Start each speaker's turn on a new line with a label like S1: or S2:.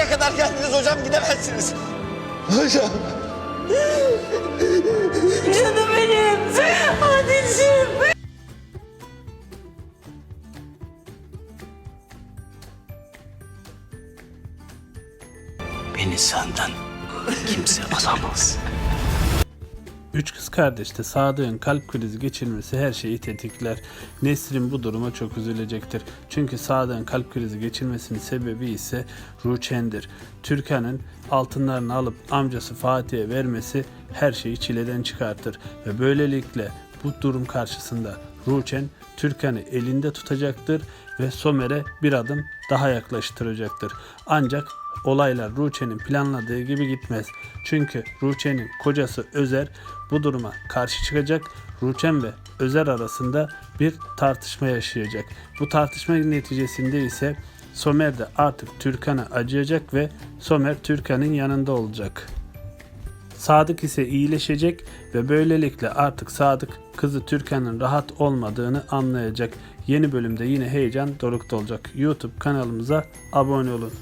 S1: Buraya kadar geldiniz hocam gidemezsiniz. Hocam.
S2: Canım benim. Anneciğim.
S1: Beni senden kimse alamaz.
S3: Üç kız kardeşte Sadık'ın kalp krizi geçirmesi her şeyi tetikler. Nesrin bu duruma çok üzülecektir. Çünkü Sadık'ın kalp krizi geçirmesinin sebebi ise Ruçen'dir. Türkan'ın altınlarını alıp amcası Fatih'e vermesi her şeyi çileden çıkartır. Ve böylelikle bu durum karşısında Ruçen Türkan'ı elinde tutacaktır ve Somer'e bir adım daha yaklaştıracaktır. Ancak olaylar Ruçen'in planladığı gibi gitmez. Çünkü Ruçen'in kocası Özer bu duruma karşı çıkacak. Ruçen ve Özer arasında bir tartışma yaşayacak. Bu tartışma neticesinde ise Somer de artık Türkan'a acıyacak ve Somer Türkan'ın yanında olacak. Sadık ise iyileşecek ve böylelikle artık Sadık kızı Türkan'ın rahat olmadığını anlayacak. Yeni bölümde yine heyecan dorukta olacak. YouTube kanalımıza abone olun.